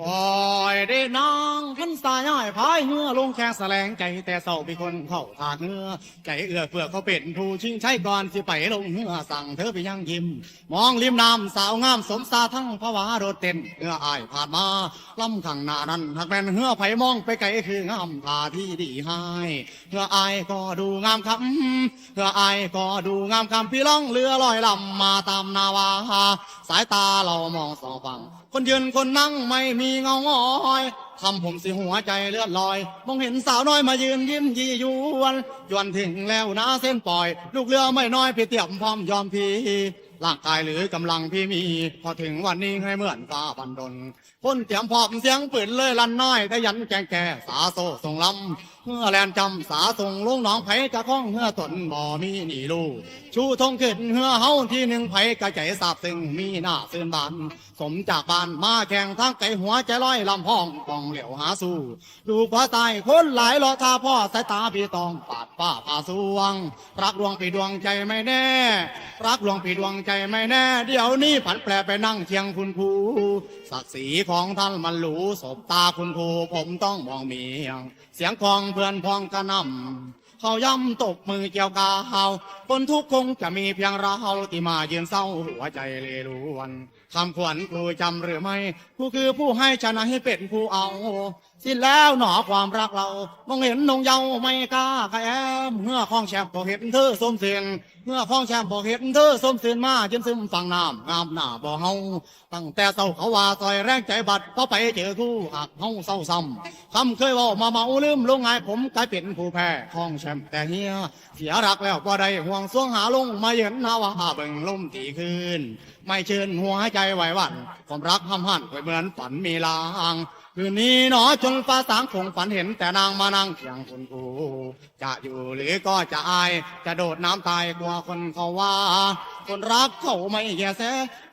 คอยได้นางขันสายอ้ายพายเหือลงแข่แสลงใจแต่เศร้าเป็นคนเข้าทางเหือใจเอื้อเพื่อเขาเป็นผู้ชิงใช้ก่อนสิไปลงเหือสั่งเธอไปยังยิ้มมองริมน้ำสาวงามสมสาทั้งภาวะโดดเต้นเอื้ออ้ายผ่านมาลำข้างหน้านั้นหากแม่นเหือไผมองไปไกลคืองามท่าที่ดีให้เหืออ้ายก็ดูงามคำเหืออ้ายก็ดูงามคำพี่ล่องเรือลอยลำมาตามนาวาายตาเรามองสองฝั่ง คนยืนคนนั่งไม่มีเงาง้อยทำผมสิหัวใจเลือดลอย มองเห็นสาวน้อยมายืนยิ้มยียวนยวนถึงแล้วนะเส้นปล่อย ลูกเรือไม่น้อยพี่เตียมพร้อมยอมพี่ ร่างกายหรือกำลังพี่มี พอถึงวันนี้ให้เหมือนฟ้าบันดลคนเตรียมพร้อมเสียงปืนเลยลันน้อยแต่ยันแกงแก่สาโซส่งลำเมื่อแลนจำสาส่งลงหนองไผ่จะคล้องเมื่อตนบ่ มีหนีลูกชูธงขึ้นเฮือเฮาที่หนึ่งไผกระใจสาบซึ่งมีหน้าซื่นบานสมจากบานมาแข่งทั้งไก่หัวใจลอยลำพองกองเหลียวหาสู้ดูกว่าตายคนหลายรอทาพ่อสายตาพี่ตองปาดป้าผาสวง รักดวงพี่ดวงใจไม่แน่ รักดวงพี่ดวงใจไม่แน่ เดี๋ยวนี้ผันแปรไปนั่งเชียงคุณครูศักดิ์ศรีของท่านมันหรูสบตาคุณครูผมต้องมองเมียง เสียงของเพื่อนพ้องกระหนำเขาย่ำตบมือเกี่ยวกาวคนทุกคงจะมีเพียงเราที่มายืนเศร้าหัวใจเลรวนคำขวัญครูจำหรือไม่ผู้คือผู้ให้ชนะให้เป็นผู้เอา สิ้นแล้วหนอความรักเรา มองเห็นนงเยาว์ไม่กล้ากระแอมเมื่อคล้องแชมป์บอเห็นเธอสมเสียงเมื่อคล้องแชมป์บอกเห็นเธอสมเสียงมาจนซึมฟังน้ำงามหน้าบ่เฮาตั้งแต่เศร้าเขาว่าซอยแรงใจบัดพอไปเจอคู่หักเฮาเศร้าซ้ำคำเคยว่ามาเมาลืมลงไงผมกลายเป็นผู้แพ้คล้องแชมป์แต่เฮียเสียรักแล้วก็ได้ห่วงสวงหาลงมาเย็นหาว่าเบิ่งลมตีคืนไม่เชิญหัวใจไหวหวันความรักห้ำหันไว้เหมือนฝันมีลางคืนนี้หนอจนฟ้าสางคงฝันเห็นแต่นางมานั่งเคียงคุณกู จะอยู่หรือก็จะอาย จะโดดน้ำตายกลัวคนเขาว่า คนรักเขาไม่แย่แส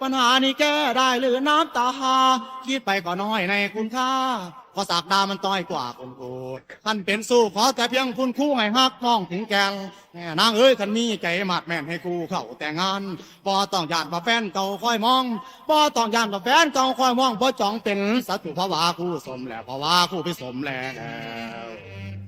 ปัญหานี้แก้ได้หรือน้ำตาคิดไปก็น้อยในคุณค่าเพราะสากดามันต้อยกว่าคนกูท่านเป็นสู้ขอแต่เพียงคุณคู่ให้ฮักน้องถึงแกงแม่นางเอ้ยคันมีใจหมาดแม่นให้กูเข้าแต่งงานบ่ต้องยานมาแฟนเก่าคอยมองบ่ต้องยานมาแฟนเก่าคอยมองบ่จ้องเป็นศัตรูภาวะคู่สมแล้วภาวะคู่พิสมแล้ว